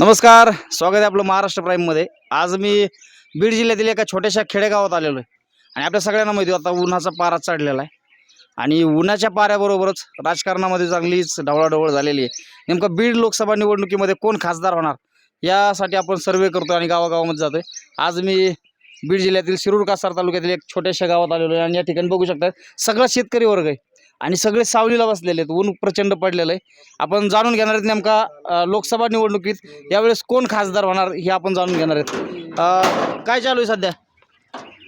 नमस्कार स्वागत आहे आपलं महाराष्ट्र प्राईममध्ये आज मी बीड जिल्ह्यातील एका छोट्याशा खेडेगावात आलेलो आहे. आणि आपल्या सगळ्यांना माहिती आहे, आता उन्हाचा पारा चढलेला आहे. आणि उन्हाच्या पाऱ्याबरोबरच राजकारणामध्ये चांगलीच ढवळाढवळ झालेली आहे. नेमकं बीड लोकसभा निवडणुकीमध्ये कोण खासदार होणार? यासाठी आपण सर्वे करतो आणि गावागावामध्ये जातोय. आज मी बीड जिल्ह्यातील शिरूर कासार तालुक्यातील एक छोट्याशा गावात आलेलो आहे. आणि या ठिकाणी बघू शकतात सगळा शेतकरी वर्ग आहे. आणि सगळे सावलीला बसलेले आहेत. ऊन प्रचंड पडलेलं आहे. आपण जाणून घेणार आहेत नेमका लोकसभा निवडणुकीत यावेळेस कोण खासदार होणार हे आपण जाणून घेणार आहेत. काय चालू आहे सध्या?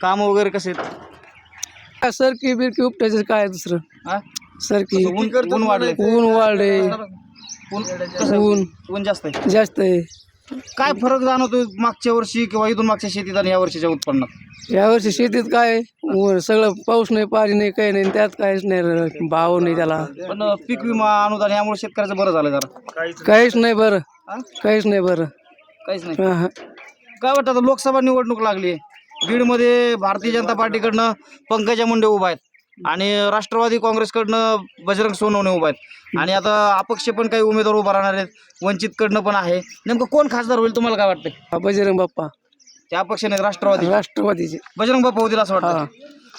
काम वगैरे कसे आहेत? सरकी बिरकी उपटायचं काय दुसरं? हा? सरकी. ऊन ऊन वाढले ऊन वाढले ऊन ऊन. जास्त आहे. जास्त आहे. काय फरक जाणवतो मागच्या वर्षी किंवा इथून मागच्या शेतीत आणि या वर्षीच्या उत्पन्नात? यावर्षी शेतीत काय सगळं पाऊस नाही पाणी नाही काही नाही त्यात काहीच नाही र- भाव नाही त्याला. पण अ, पीक विमा अनुदान यामुळे शेतकऱ्याचं बरं झालं जरा. काहीच नाही बरं. हा? काहीच नाही बरं. काहीच नाही. हा, हा. काय वाटतं आता लोकसभा निवडणूक लागली आहे. बीडमध्ये भारतीय जनता पार्टीकडनं पंकजा मुंडे उभा आहेत. आणि राष्ट्रवादी काँग्रेसकडनं बजरंग सोनवणे उभा आहेत. आणि आता अपक्ष पण काही उमेदवार उभा राहणार आहेत. वंचितकडनं पण आहे. नेमकं कोण खासदार होईल तुम्हाला काय वाटतंय? हा, बजरंग बाप्पा. ते अपक्ष नाही राष्ट्रवादी राष्ट्रवादीचे. बजरंग बाप्पा होतील असं वाटतं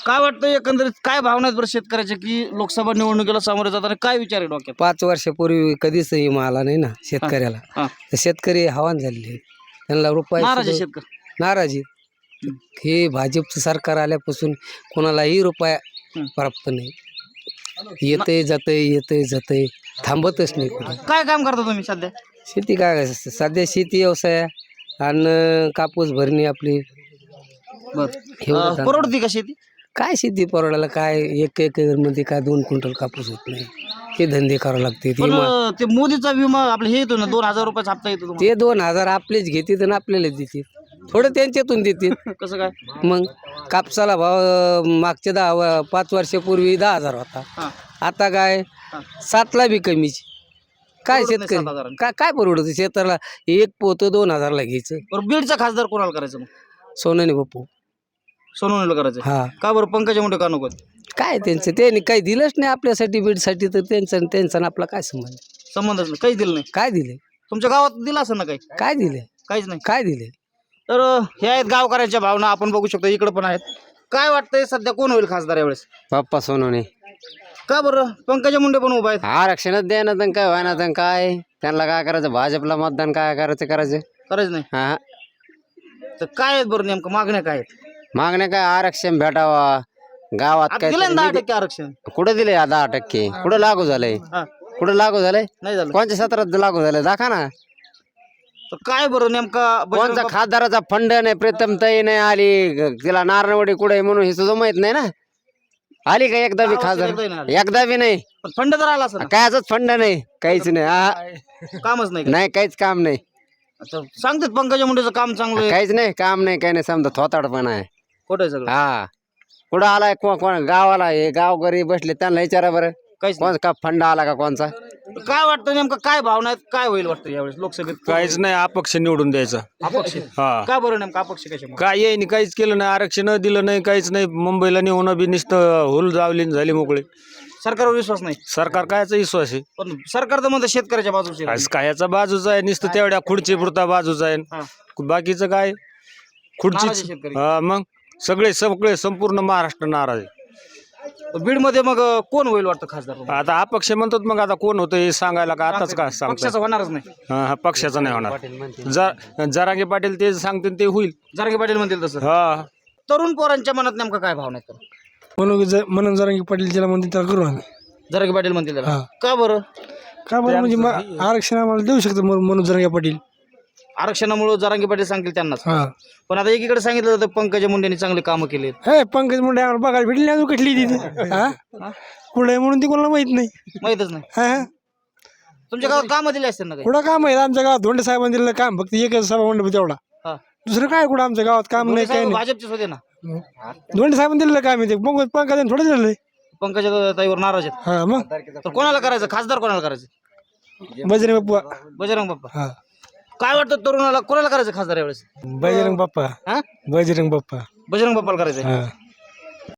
काय वाटतं एकंदरीत काय भावना आहेत बरं शेतकऱ्याच्या की लोकसभा निवडणुकीला सामोरे जाताना काय विचार आहे डोक्यात? पाच वर्षापूर्वी कधीच विमा आला नाही ना शेतकऱ्याला. हा. तर शेतकरी हवान झालेले त्यांना रुपये नाराज आहे शेतकरी. नाराजी हे भाजपचं सरकार आल्यापासून कोणालाही रुपया हं. प्राप्त नाही. येतंय जातंय येतंय जातंय. थांबतच नाही कुठं. काय काम करता तुम्ही सध्या? शेती काय? सध्या शेती व्यवसाय आहे. आणि कापूस भरणी आपली. बर. एवढं चालतं. परवडती का शेती? काय शेती परवडायला? काय एक एक मध्ये काय दोन क्विंटल कापूस होत नाही. ते धंदे करावे लागते पण अं, ते मोदीचा विमा आपलं हे येतो ना दोन हजार रुपयाचा हप्ता येतो तुम्हाला. ते दोन हजार आपलेच घेतात आणि आपल्याला देतात थोडं त्यांच्यातून देतात कसं काय? मग कापसाला भाव अं, मागच्या दहा व- पाच वर्षापूर्वी दहा हजार होता. हा. आता काय? हा. सातला बी कमीच. काय परवडत नाही सात शेतकरी. काय काय परवडत शेताला एक पोत दोन हजारला घ्यायचं. बरं बीडचा खासदार कोणाला करायचं मग? सोनाने बापू सोनवणीला करायचं? हा. का बरं? पंकजा मुंडे का नको काय त्यांचं? त्यांनी काही दिलंच नाही आपल्यासाठी बीडसाठी तर त्यांचा आणि त्यांचा आणि आपला काय संबंध? संबंधच नाही. काहीच दिलं नाही. काय दिले? तुमच्या गावात दिलं असं ना काही? काय दिले? काहीच नाही. काय दिले? तर अं, हे आहेत गावकऱ्यांच्या भावना. आपण बघू शकतो इकडे पण आहेत. काय वाटतंय सध्या कोण होईल खासदार यावेळेस? बाप्पा सोनवणे. का बरं? पंकजा मुंडे पण उभा आहेत. आरक्षणच द्या ना तर काय व्हायना तर काय? त्यांना काय करायचं? भाजपला मतदान काय करायचं करायचं? करायचं नाही. हा. तर काय आहेत बरं नेमकं? मागण्या काय आहेत? मागण्या काय? आरक्षण भेटावा. गावात आता काय दिलं ना दहा टक्के आरक्षण. कुठं दिले दहा टक्के? कुठं लागू झालंय हा. कुठं लागू झालंय नाही झालं. कोणत्या सत्रात लागू झालंय दाखा ना. तर काय बरं नेमका कोणचा खासदाराचा फंड नाही प्रीतम ताई नाही आली ग- तिला नारणवडी कुठे म्हणून हे सुद्धा माहीत नाही ना. आली का एकदा बी खासदार. एकदा बी नाही. फंड तर आला असं कायच फंड नाही काहीच नाही. कामच नाही? नाही काहीच काम नाही. अच्छा, सांगतात पंकजा मुंडेचं काम चांगलं आहे. काहीच नाही काम नाही काही नाही. समजा थोताडपणा आहे. खोटं आहे सगळं? हा. कुठं आलाय कोण कोण? गावाला हे गाव घरी बसले त्यांना विचारा बरं. काहीच कोण का फंड आला का कोणचा. काय वाटतं नेमकं काय भावना आहेत? काय होईल वाटतं यावेळेस लोकसभेत? काहीच नाही अपक्ष निवडून द्यायचा. अपक्ष? हा. का बरं नेमकं अपक्ष कशामुळे? काय येईन काहीच केलं नाही आरक्षण दिलं नाही काहीच नाही. मुंबईला नेऊन बी नुसतं हुल जावली झाली मोकळे. सरकारवर विश्वास नाही? सरकार कायचा विश्वास आहे? पण सरकार तर म्हणतं शेतकऱ्याच्या बाजूचे आज कायचा बाजूचा आहे नुसतं तेवढ्या खुर्ची पुरता बाजूचा आहे. बाकीचं काय? नाराज आहे खुर्चीच शेतकरी. हा मग? सगळे सगळे संपूर्ण महाराष्ट्र नाराज आहे. बीडमध्ये मग कोण होईल वाटतं खासदार? आता अपक्ष म्हणतात मग आता कोण होतं हे सांगायला का आताच का सांगतात? पक्षाचं होणारच नाही. हा हा, पक्षाचं नाही होणार. जर जरांगे पाटील ते सांगतील ते होईल. जारंगे पाटील म्हणतील तसं? हा. तरुण पोरांच्या मनात नेमकं काय भावना आहेत म्हणून म्हणून जरा पाटील ज्याला म्हणते त्याला करू आम्ही. जारंगे पाटील म्हणतील त्याला. हा. का बरं? का बरं? म्हणजे मग आरक्षण आम्हाला देऊ शकतो मनोज जरांगे पाटील. आरक्षणामुळे जारांगे पाटील सांगतील त्यांनाच. हा. पण आता एकीकडे सांगितलं जातं पंकजा मुंडेंनी चांगले कामं केले हे पंकज मुंडे आम्हाला बघायला भेटली नाही अजून कटली तिथे हा? कुठं आहे म्हणून ती कोणाला माहीत नाही. माहितच नाही. हा. तुमच्या गावात कामं दिली असतील ना काही? कुठं काम आहे आमच्या गावात धोंडे साहेबांनी दिलेलं काम फक्त एकच सभा मंडप तेवढा. हा. दुसरं काय कुठं आमच्या गावात काम नाही काय नाही? भाजपचेच होते ना. धोंडे साहेबांनी दिलेलं काम आहे ते. मग पंकजाने थोडं दिलेलं आहे. पंकजा ताईवर नाराज आहेत. हा मग? तर कोणाला करायचं? खासदार कोणाला करायचं? बजरंग बाप्पा. बजरंग बाप्पा. हा. काय वाटतं तरुणाला? कोणाला करायचं खासदार यावेळेस? बजरंग बाप्पा. हा? बजरंग बाप्पा. बजरंग बाप्पाला करायचं हा.